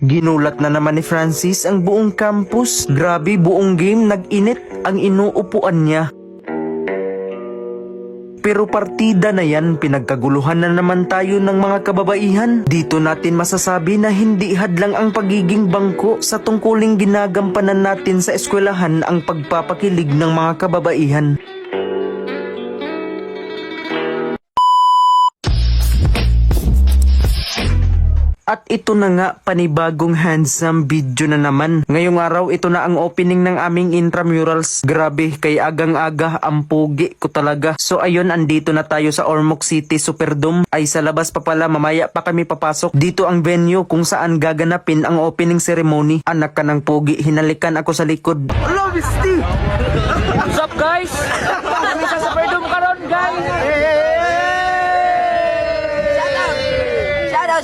Ginulat na naman ni Francis ang buong campus. Grabe buong game nag-init ang inuupuan niya. Pero partida na yan, pinagkaguluhan na naman tayo ng mga kababaihan. Dito natin masasabi na hindi hadlang ang pagiging bangko sa tungkuling ginagampanan natin sa eskwelahan ang pagpapakilig ng mga kababaihan. At ito na nga, panibagong handsome video na naman. Ngayong araw, ito na ang opening ng aming intramurals. Grabe, kay agang-aga, ang pugi ko talaga. So ayun, andito na tayo sa Ormoc City Superdome. Ay sa labas pa pala, mamaya pa kami papasok. Dito ang venue kung saan gaganapin ang opening ceremony. Anak ka ng pugi, hinalikan ako sa likod. Hello, Misty! What's up guys?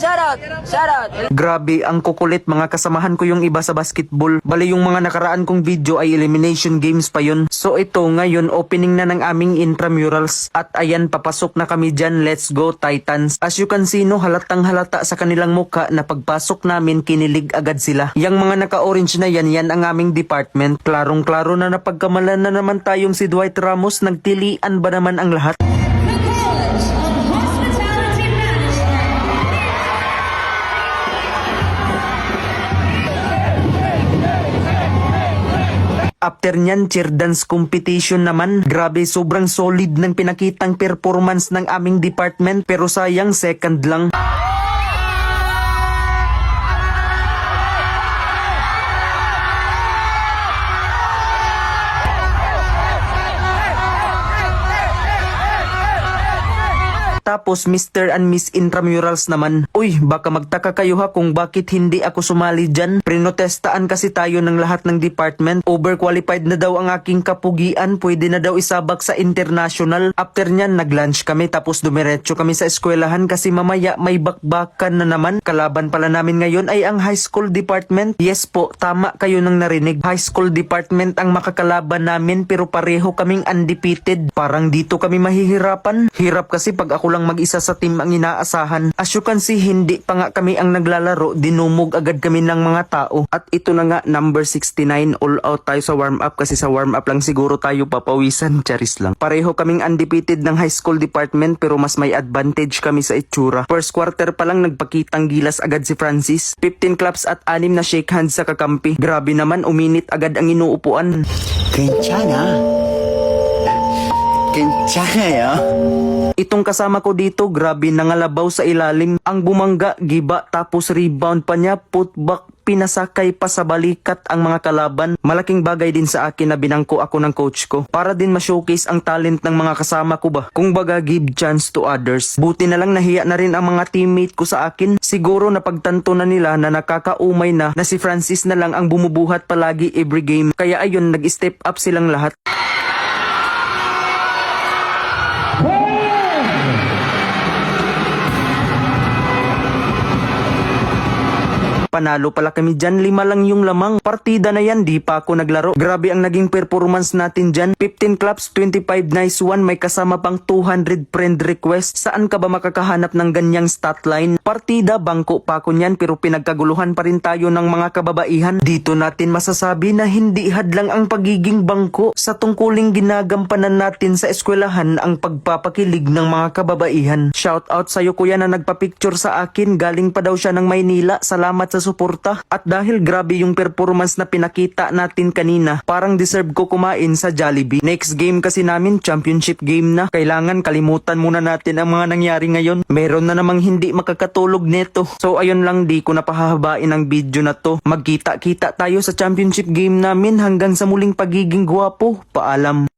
Shout out. Grabe, ang kukulit mga kasamahan ko yung iba sa basketball. Bali yung mga nakaraan kong video ay elimination games pa yun. So ito ngayon opening na ng aming intramurals. At ayan papasok na kami dyan. Let's go Titans. As you can see no halatang halata sa kanilang muka na pagpasok namin kinilig agad sila. Yang mga naka-orange na yan, yan ang aming department. Klarong klaro na napagkamalan na naman tayong si Dwight Ramos. Nagtilian ba naman ang lahat? After nyan, cheer dance competition naman. Grabe, sobrang solid ng pinakitang performance ng aming department pero sayang second lang. Tapos Mr. and Miss Intramurals naman. Uy, baka magtaka kayo ha kung bakit hindi ako sumali dyan. Prinotestaan kasi tayo ng lahat ng department. Overqualified na daw ang aking kapugian. Pwede na daw isabak sa international. After nyan, nag-lunch kami tapos dumiretso kami sa eskwelahan kasi mamaya may bakbakan na naman. Kalaban pala namin ngayon ay ang high school department. Yes po, tama kayo nang narinig. High school department ang makakalaban namin pero pareho kaming undefeated. Parang dito kami mahihirapan. Hirap kasi pag ako lang mag-isa sa team ang inaasahan. As you can see, hindi pa nga kami ang naglalaro. Dinumog agad kami ng mga tao. At ito na nga, number 69, all out tayo sa warm-up kasi sa warm-up lang siguro tayo papawisan. Charis lang. Pareho kaming undefeated ng high school department pero mas may advantage kami sa itsura. First quarter pa lang nagpakitang gilas agad si Francis. 15 claps at 6 na shake hands sa kakampi. Grabe naman, uminit agad ang inuupuan. 괜찮아. 괜찮아요. Itong kasama ko dito, grabe nangalabaw sa ilalim. Ang bumangga, giba, tapos rebound pa niya, putback, pinasakay pa sa balikat ang mga kalaban. Malaking bagay din sa akin na binangko ako ng coach ko. Para din ma-showcase ang talent ng mga kasama ko ba. Kung baga, give chance to others. Buti na lang nahiya na rin ang mga teammate ko sa akin. Siguro napagtanto na nila na nakakaumay na na si Francis na lang ang bumubuhat palagi every game. Kaya ayun, nag-step up silang lahat. Panalo pala kami dyan, lima lang yung lamang. Partida na yan, di pa ako naglaro. Grabe ang naging performance natin dyan. 15 claps, 25 nice one, may kasama pang 200 friend request. Saan ka ba makakahanap ng ganyang stat line? Partida, bangko pa ako niyan pero pinagkaguluhan pa rin tayo ng mga kababaihan. Dito natin masasabi na hindi hadlang ang pagiging bangko sa tungkuling ginagampanan natin sa eskwelahan ang pagpapakilig ng mga kababaihan. Shout out sa'yo kuya na nagpa-picture sa akin, galing pa daw siya ng Maynila. Salamat sa suporta. At dahil grabe yung performance na pinakita natin kanina, parang deserve ko kumain sa Jollibee. Next game kasi namin, championship game na. Kailangan kalimutan muna natin ang mga nangyari ngayon. Meron na namang hindi makakatulog neto. So ayun lang, di ko na pahahabain ang video na to. Magkita-kita tayo sa championship game namin hanggang sa muling pagiging gwapo. Paalam.